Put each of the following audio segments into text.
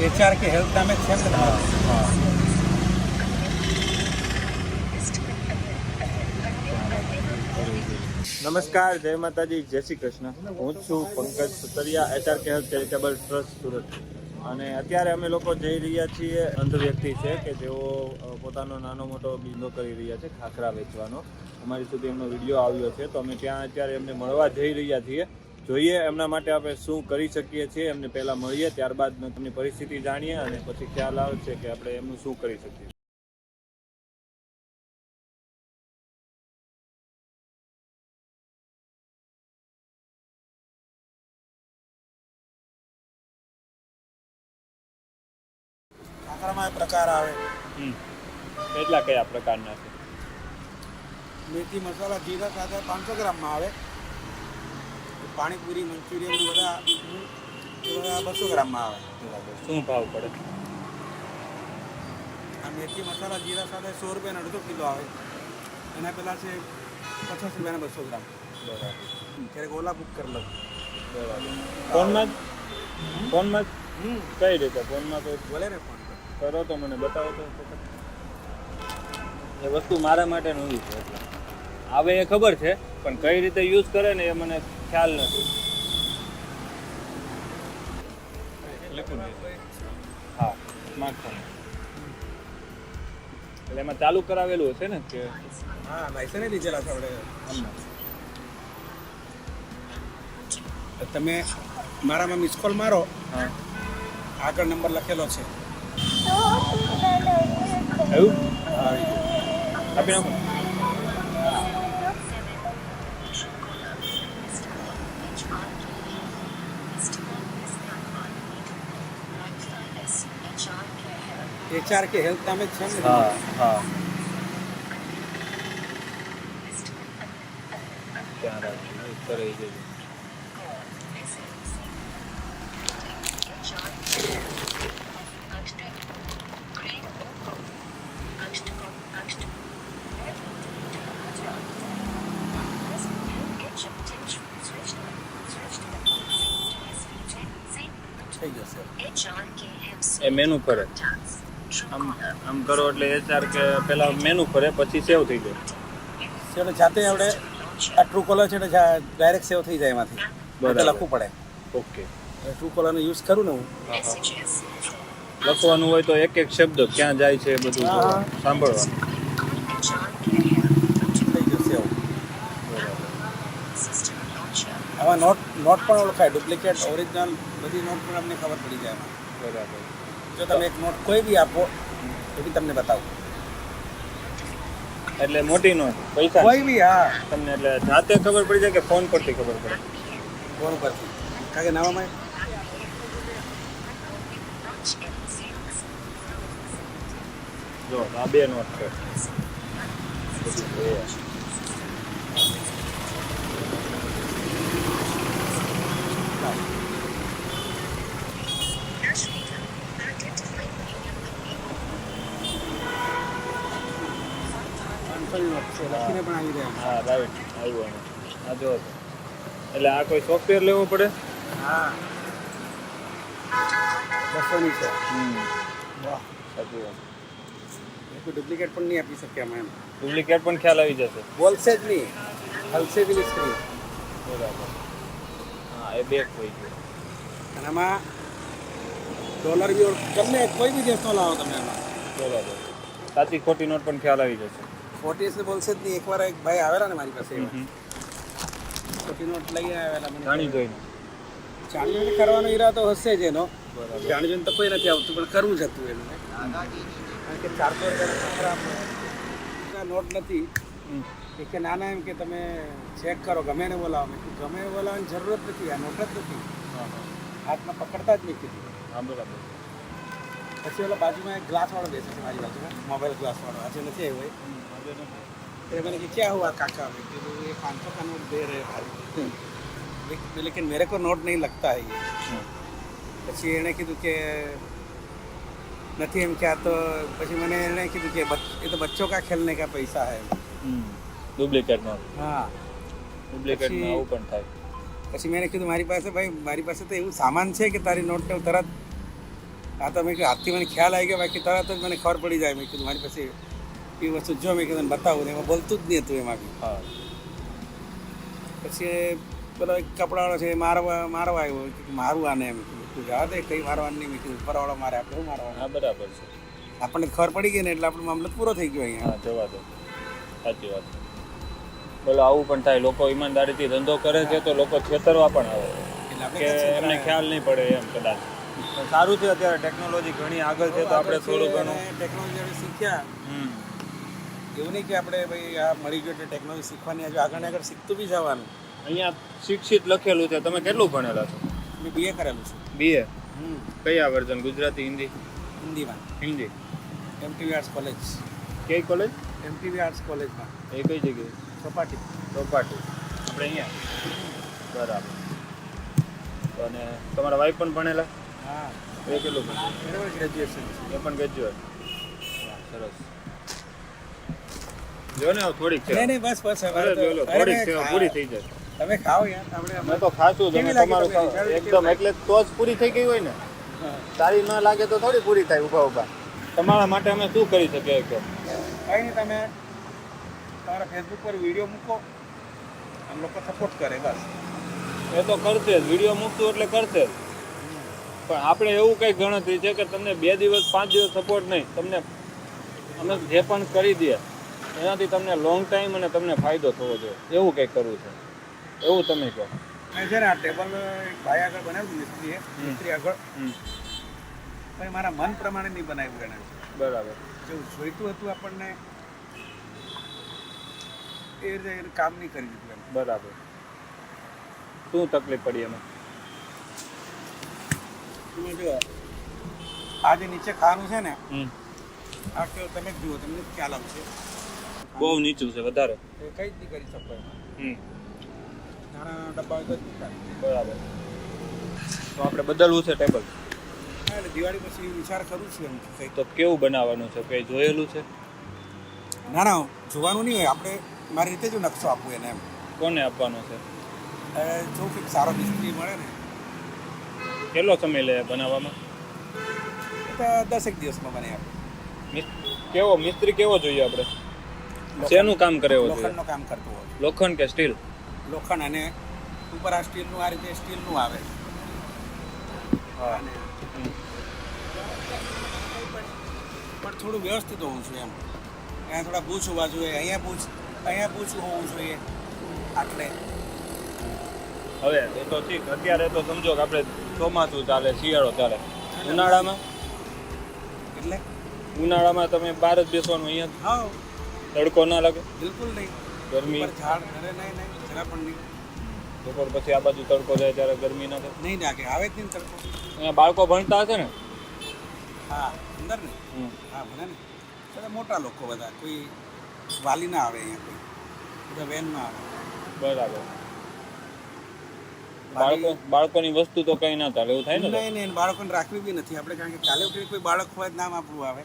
HR K health નામે છે ને નમસ્કાર, જય માતાજી, જય શ્રી કૃષ્ણ. હું છું Pankaj Sutariya HR K Health Charitable Trust Surat. અને અત્યારે અમે લોકો જઈ રહ્યા છીએ અંધ વ્યક્તિ છે કે જેઓ પોતાનો નાનો મોટો ધંધો કરી રહ્યા છે, ખાખરા વેચવાનો. અમારી સુધી એમનો વીડિયો આવ્યો છે, તો અમે ત્યાં અત્યારે એમને મળવા જઈ રહ્યા છીએ. જોઈએ એમના માટે આપણે શું કરી શકીએ છીએ એમને પહેલાં મળીએ ત્યારબાદ તેમની પરિસ્થિતિ જાણીએ અને પછી ખ્યાલ આવશે કે આપણે એમનું શું કરી શકીએ. એ પ્રકાર આવે. હમ. કેટલા કયા પ્રકારના છે? મેથી મસાલા જીરા સાથે પાંચસો ગ્રામમાં આવે. પાણીપુરી મંચુરિયન બધા બધા બસો ગ્રામમાં આવે. શું ભાવ પડે? આ મેથી મસાલા જીરા સાથે સો રૂપિયાનો અડધો કિલો આવે. એના પહેલાં છે પચાસ રૂપિયાના બસો ગ્રામ. બરાબર. ક્યારેક ઓલા બુક કરી લઉં. બરાબર. ફોનમાં? ફોનમાં? હમ. કઈ રીતે? ફોનમાં તો બોલે ને ફોન કરો તો મને બતાવો તો. એ વસ્તુ મારા માટે નવી છે એટલે. આવે એ ખબર છે પણ કઈ રીતે યુઝ કરે ને એ મને ખ્યાલ નથી. હા સ્માર્ટફોન એટલે એમાં ચાલુ કરાવેલું હશે ને? કે હા લાયસન્સ લીધેલા છે આપણે. તમે મારામાં મિસ કોલ મારો. હા. આગળ નંબર લખેલો છે. એવું? આપી નાખો. એચઆર કે હેલ્થ નામે જ છે ને હા હા. ત્યાં રાખજો કરાઈ જજો થઈ જશે. એ મેનુ પર આમ આમ કરો એટલે એચઆર કે પેલા મેનુ ફરે પછી સેવ થઈ જાય. એટલે જાતે આપણે આ ટ્રુ કોલર છે એટલે ડાયરેક્ટ સેવ થઈ જાય એમાંથી. બરાબર. લખવું પડે. ઓકે. ટ્રુ કોલરનો યુઝ કરું ને હું. લખવાનું હોય તો એક એક શબ્દ ક્યાં જાય છે એ બધું. સાંભળવાનું. થઈ જશે સેવ આમાં નોટ નોટ પણ ઓળખાય ડુપ્લિકેટ ઓરિજિનલ બધી નોટ પણ અમને ખબર પડી જાય એમાં. બરાબર. જો તમે એક નોટ કોઈ બી આપો એ બી તમને બતાવું. એટલે મોટી નોટ પૈસા. કોઈ બી હા. તમને એટલે જાતે ખબર પડી જાય કે ફોન પરથી ખબર પડે. ફોન પરથી. કારણ કે નાવામાં જો આ બે નોટ છે બધું એ. પાંચસોની નોટ છે લખીને પણ આવી જાય હા રાઈટ. આવ્યું આ જો એટલે આ કોઈ સોફ્ટવેર લેવું પડે હા બસોની છે હમ વાહ સાચી વાત ડુપ્લિકેટ પણ નહીં આપી શકીએ અમે એમ ડુપ્લિકેટ પણ ખ્યાલ આવી જશે બોલશે જ નહીં હલશે બી નહીં બરાબર હા એ બેક હોય છે અને આમાં ડોલર બી ગમે કોઈ બી દેશનો લાવો તમે એમાં બરાબર. સાચી ખોટી નોટ પણ ખ્યાલ આવી જશે. ખોટી છે બોલશે જ નહીં એકવાર એક ભાઈ આવેલા ને મારી પાસે. હમ. નોટ લઈ આવેલા મને. જાણી જોઈને. જાણીને કરવાનો ઈરાદો હશે જ એનો. જાણી જોઈને તો કોઈ નથી આવતું પણ કરવું જ હતું એનું. કારણ કે ચારસો રૂપિયા નોટ નથી. એ કે નાના એમ કે તમે ચેક કરો ગમે ને બોલાવો. મેં ગમે બોલાવવાની જરૂરત નથી આ નોટ જ નથી. હાથમાં પકડતા જ નહીં કીધું. હા બરાબર. પછી ઓલા બાજુમાં એક ગ્લાસ વાળો બેસે છે મારી બાજુમાં મોબાઈલ ગ્લાસ વાળો આજે નથી આવ્યો એ. હમ, વાંધો નથી. फिर मैंने कहा क्या हुआ काका मैं कहा, ये पाँच सौ का नोट दे रहे हैं भाई लेकिन- लेकिन मेरे को नोट नहीं लगता है ये હમ. પછી એણે કીધું કે નથી એમ ક્યાં તો પછી મને એણે કીધું કે બચ- એ તો બચ્ચો કા ખેલને કા પૈસા હે હમ ડુપ્લિકેટ નોટ હા ડુપ્લિકેટમાં પછી- આવું પણ થાય પછી મેં એને કીધું મારી પાસે ભાઈ મારી પાસે તો એવું સામાન છે કે તારી નોટને હું તરત આ તો મેં કીધું હાથથી મને ખ્યાલ આવી ગયો બાકી તરત જ મને ખબર પડી જાય. મેં કીધું મારી પાસે એ વસ્તુ જો મેં કીધું બતાવું ને એમાં બોલતું જ નહીં હતું એમાં હા. પછી પેલો એક કપડાવાળો છે મારવા મારવા આવ્યો. મારું આને એમ. કીધું તું જવા દે કંઈ મારવાનું નહીં. મેં કીધું ઉપરવાળો મારે આપણે શું મારવાનું? હા બરાબર છે. આપણને ખબર પડી ગઈ ને એટલે આપણો મામલો પૂરો થઈ ગયો અહીંયા. જવા દો. સાચી વાત. બોલો આવું પણ થાય. લોકો ઈમાનદારીથી ધંધો કરે છે તો લોકો છેતરવા પણ આવે. એટલે કે એમને ખ્યાલ નહીં પડે એમ કદાચ. સારું છે અત્યારે ટેકનોલોજી ઘણી આગળ છે તો આપણે થોડું ઘણું ટેકનોલોજી શીખ્યા. એવું નહીં કે આપણે ભાઈ આ મળી ગયું ટેકનોલોજી શીખવાની આજે આગળ આગળ શીખતું બી જવાનું. અહીંયા શિક્ષિત લખેલું છે. તમે કેટલું ભણેલા છો? મેં બીએ કરેલું છે. બીએ કયા વર્ઝન? ગુજરાતી હિન્દી? હિન્દીમાં. હિન્દી. એમટીવી આર્ટ્સ કોલેજ કઈ કોલેજ એમટીવી આર્ટ્સ કોલેજમાં એ કઈ જગ્યાએ? ચોપાટી ચોપાટી આપણે અહીંયા. બરાબર. અને તમારા વાઈફ પણ ભણેલા? હા. એ કેટલું ગ્રેજ્યુએશન એ પણ ગ્રેજ્યુએટ સરસ. જો ને થોડીક છે. નહીં નહીં બસ બસ હવે અરે તો- જો લો, અરે થોડીક છે પૂરી થઈ જાય. તમે ખાઓ યાર આપણે મેં તો ખાશું જ તમારું એકદમ એટલે તો જ પૂરી થઈ ગઈ હોય ને. તારી ન લાગે તો થોડી પૂરી થાય ઊભા ઊભા તમારા માટે અમે શું કરી શકીએ કે કંઈ નહીં તમે તમારા ફેસબુક પર વીડિયો મૂકો. આમ લોકો સપોર્ટ કરે બસ. એ તો કરશે જ. વીડિયો મૂકતું એટલે કરશે જ. પણ આપણે એવું કંઈ ગણતરી છે કે તમને બે દિવસ પાંચ દિવસ સપોર્ટ નહીં તમને અમે જે પણ કરી દઈએ એનાથી તમને લોંગ ટાઈમ અને તમને ફાયદો થવો જોઈએ. એવું કંઈક કરવું છે? એવું તમે કહો. છે ને આ ટેબલ ભાઈ આગળ બનાવ્યું મિસ્ત્રીએ મિસ્ત્રી આગળ પણ મારા મન પ્રમાણે નહીં બનાવ્યું એને બરાબર. જેવું જોઈતું હતું આપણને એ રીતે કામ નહીં કરી દીધું બરાબર. શું તકલીફ પડી એમાં? તમે જો આ જે નીચે ખાવાનું છે ને. આ કેવો તમે જુઓ તમને ખ્યાલ આવશે. બહુ નીચું છે વધારે. એ કઈ જ નહીં કરી શકો હમ, નાના ડબ્બા તો બરાબર. તો આપણે બદલવું છે ટેબલ. એટલે દિવાળી પછી વિચાર કરું છું એમ. કંઈ તો કેવું બનાવવાનું છે? કંઈ જોયેલું છે? ના ના જોવાનું નહીં હોય. આપણે મારી રીતે જ નકશો આપવું એને એમ. કોને આપવાનો છે? એ જો કંઈક સારો મિસ્ત્રી મળે ને કેટલો સમય લે બનાવવામાં? દસેક દિવસમાં બને આપે કેવો મિસ્ત્રી કેવો જોઈએ આપણે? શેનું કામ કરે એવું લોખંડનું કામ કરતું હોય લોખંડ કે સ્ટીલ? લોખંડ અને ઉપર આ સ્ટીલનું આ રીતે સ્ટીલનું આવે અને પણ થોડું વ્યવસ્થિત હોવું જોઈએ એમ. અહીંયા થોડા પૂછ હોવા જોઈએ અહીંયા પૂછ અહીંયા પૂછ હોવું જોઈએ. આટલે. હવે એ તો ઠીક. અત્યારે તો સમજો કે આપણે ચોમાસું ચાલે શિયાળો ચાલે. ઉનાળામાં? એટલે? ઉનાળામાં તમે બહાર જ બેસવાનું અહીંયા? હા. તડકો ના લાગે? બિલકુલ નહીં. ગરમી? ઝાડ અરે નહીં નહીં. જરા પણ નહીં. બપોર પછી આ બાજુ તડકો જાય ત્યારે ગરમી ના થાય? નહીં લાગે. આવે જ નહીં તડકો. અહીંયા બાળકો ભણતા હશે ને? હા અંદર ને. હા ભણે ને? બધા મોટા લોકો બધા. કોઈ વાલી ના આવે અહીંયા કોઈ. બધા વેનમાં આવે. બરાબર. બાળકો બાળકોની વસ્તુ તો કઈ ના ચાલે એવું થાય ને નહીં નહીં બાળકોને રાખવી બી નથી આપણે કારણ કે કાલે ઉઠીને કોઈ બાળક હોય નામ આપવું આવે.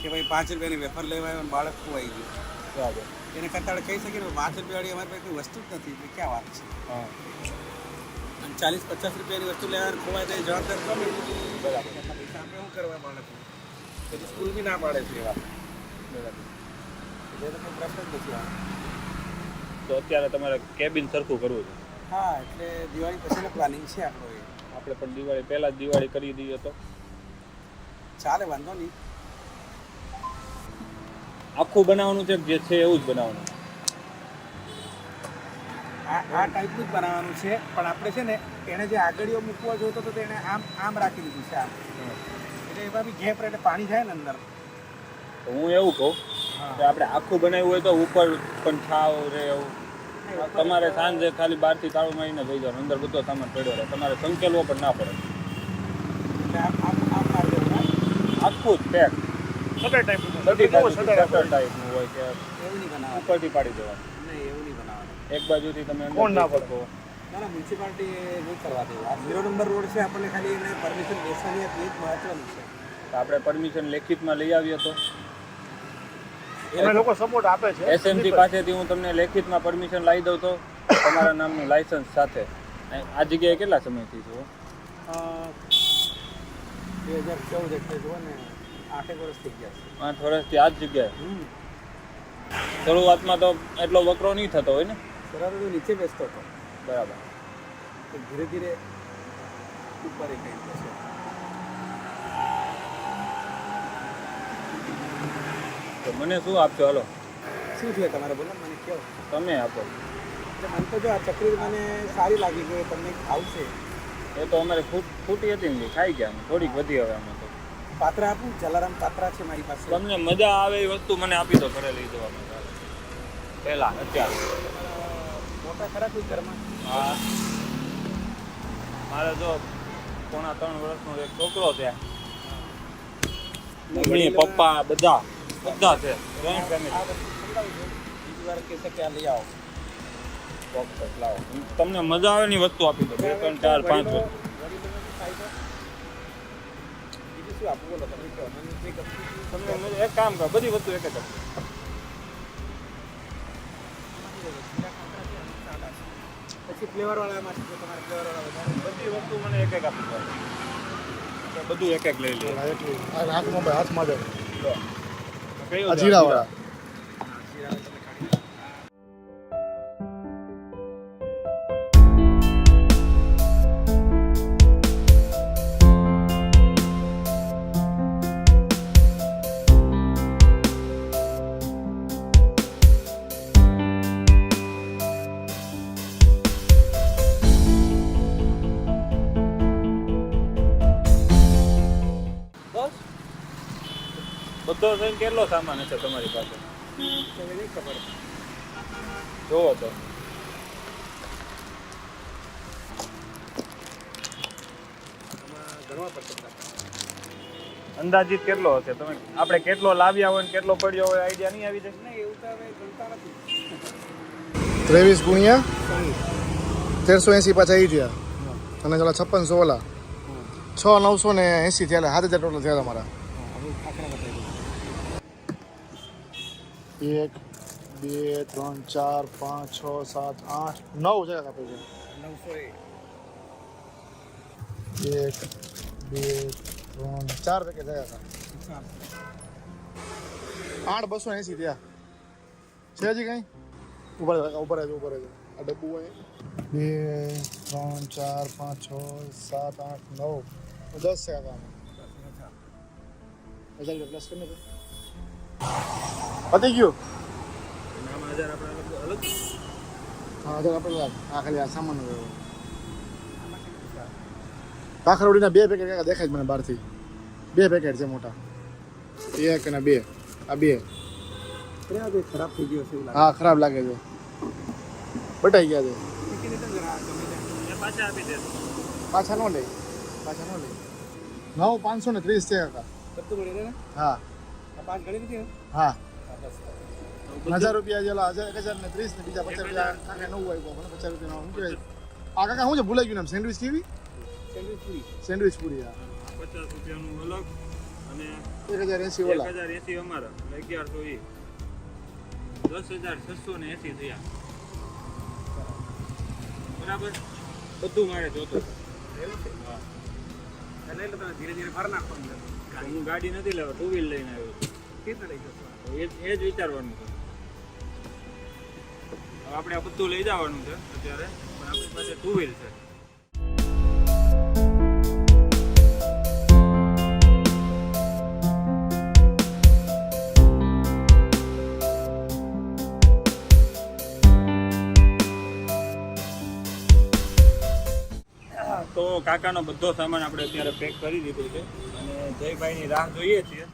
કે ભાઈ પાંચ રૂપિયાની વેફર લેવા આવ્યો અને બાળક ખોવાઈ ગયું. બરાબર. એને કરતાં આપણે કહી શકીએ પાંચ રૂપિયાવાળી અમારી પાસે કોઈ વસ્તુ જ નથી એટલે ક્યાં વાત છે? હા. અને ચાલીસ પચાસ રૂપિયાની વસ્તુ લેવા ખોવાય તો એ જવાબદાર કોણ? બરાબર. આપણે શું કરવા બાળકો પછી સ્કૂલ બી ના પાડે છે એવા. બરાબર. એટલે પ્રશ્ન નથી તો અત્યારે તમારે કેબિન સરખું કરવું છે? હા એટલે દિવાળી પછીનો પ્લાનિંગ છે આપણો એ. આપણે પણ દિવાળી પહેલા જ દિવાળી કરી દઈએ તો ચાલે વાંધો નહીં. આખું બનાવવાનું છે જે છે એવું જ બનાવવાનું? આ આ ટાઈપનું જ બનાવવાનું છે પણ આપણે છે ને એને જે આગળીઓ મૂકવા જોઈતો તો એને આમ આમ રાખી દીધું છે આમ એટલે એમાં બી ગેપ એટલે પાણી જાય ને અંદર. તો હું એવું કહું કે આપણે આખું બનાવ્યું હોય તો ઉપર પણ છાવ રે એવું. તમારે સાંજે ખાલી બહારથી તાળું મારીને લઈ જવાનું અંદર બધો સામાન પડ્યો રહે. તમારે સંકેલવો પણ ના પડે. આખું જ પેક સટર ટાઈપનું હોય. કે ઉપરથી પાડી દેવાનું. એક બાજુથી તમે કોણ ના જઈ ના ના મ્યુનિસિપાલિટી નહીં કરવા દેવું. આ ઝીરો નંબર રોડ છે આપણને ખાલી એને પરમિશન બેસવાની એ જ મહત્વનું છે. તો આપણે પરમિશન લેખિતમાં લઈ આવીએ તો. એમાં લોકો સપોર્ટ આપે છે. એસએમસી પાસેથી હું તમને લેખિતમાં પરમિશન લાવી દઉં તો તમારા નામનું લાયસન્સ સાથે. આ જગ્યાએ કેટલા સમયથી છો? બે હજાર ચૌદ એટલે જુઓ ને આઠેક વર્ષ થઈ ગયા છે. પાંચ વર્ષથી આ જ જગ્યાએ? શરૂઆતમાં તો એટલો વકરો નહીં થતો હોય ને? બરાબર તો નીચે બેસતો હતો. બરાબર. ધીરે ધીરે ઉપર એ તો મને શું આપશો? હાલો. શું છે તમારે? બોલો મને કહો. તમે આપો. એટલે મને તો જો આ ચકરી મને સારી લાગી કે તમને આવશે એ તો અમારે ફૂટ ફૂટી હતી ને ખાઈ ગયા થોડીક વધી હવે અમે તો. પાત્રા આપું? જલારામ પાત્રા છે મારી પાસે. તમને મજા આવે એ વસ્તુ મને આપી દો ઘરે લઈ જવાનું પહેલા અત્યારે. મોટા ખરા કોઈ ઘરમાં? હા. મારે જો પોણા ત્રણ વર્ષનો એક છોકરો છે. મમ્મી પપ્પા બધા. બધા છે. જોઈન્ટ ફેમિલી તમને મજા આવે ની વસ્તુ આપી દો બે ત્રણ ચાર પાંચ તમને મજા- એક કામ કરો. બધી વસ્તુ એક જ. પછી ફ્લેવર વાળામાં તમારે ફ્લેવર વાળા બધી વસ્તુ મને એક એક આપી દો. બધું એક એક લઈ લે હાથમાં હાથમાં જ જો. બધો થઈને કેટલો સામાન હશે તમારી પાસે? તો એ નહીં ખબર જોવો તો. આમાં ગણવા પડશે બધા. અંદાજિત કેટલો હશે? તમે આપણે કેટલો લાવ્યા હોય ને કેટલો પડ્યો હોય આઈડિયા નહીં આવી જાય? એવું તો હવે ગણતા નથી. ત્રેવીસ ગુણ્યા તેરસો એંસી પાછા એ થયા અને ચાલો છપ્પન સોલા. છ નવસો ને એંસી થયા એટલે સાત હજાર ટોટલ થયા તમારા હવે આંકડા બતાવી એક બે ત્રણ ચાર પાંચ છ સાત આઠ નવ જગ્યા કાપે છે નવસો એ એક બે ત્રણ ચાર પેકેટ થયા હતા. હા. આઠ બસો એંસી થયા. છે હજી કઈ? ઉપર ઉપર રહેજો ઉપર રહેજો આ ડબ્બુ હોય. બે ત્રણ ચાર પાંચ છ સાત આઠ નવ. દસ છે આમાં હજાર રૂપિયા પ્લસ કરીને પતી ગયું આમાં હજાર આપણે અલગ અલગ હા હજાર આપણે લાગ આ ખાલી આ સામાન રહ્યો કાખરોડીના બે પેકેટ કાકા દેખાય જ મને બહારથી બે પેકેટ છે મોટા એક અને બે આ બે ક્યાં કોઈ ખરાબ થઈ ગયો છે એવું લાગે હા ખરાબ લાગે છે બટાઈ ગયા છે મૂકી દેજો ને જરા ગમે ત્યાં. એ પાછા આપી દેજો પાછા ન લે પાછા ન લે નવ પાંચસો ને ત્રીસ છે કાકા બધું મળી રહે ને હા આ પાંચ ગણી નથી ને? હા હા, બસ. હજાર રૂપિયા જેલા હજાર એક હજાર ને ત્રીસ ને બીજા પચાસ રૂપિયા કાકા નવું આવ્યું પચાસ રૂપિયા શું કહેવાય? આ કાકા શું છે? ભૂલાઈ ગયું નામ. સેન્ડવિચ કેવી? સેન્ડવિચ પૂરી. હા. પચાસ રૂપિયાનું અલગ અને એક હજાર એંસી એક ઓલા હજાર એસી અમારા. અગિયારસો એ દસ હજાર છસો ને એસી થયા. બરાબર? બધું મારે જોતું. એવું છે? હા. એટલે તમે ધીરે ધીરે ભર નાખવાનું હું ગાડી નથી લેવા ટુ વ્હીલ લઈને આવ્યો કેટલા લઈ જશો? એ એ જ વિચારવાનું છે. આપણે આ બધું લઈ જવાનું છે અત્યારે, પણ આપણી પાસે ટુ વ્હીલ છે. તો કાકાનો બધો સામાન આપણે અત્યારે પેક કરી દીધો છે. અને જયભાઈની રાહ જોઈએ છીએ.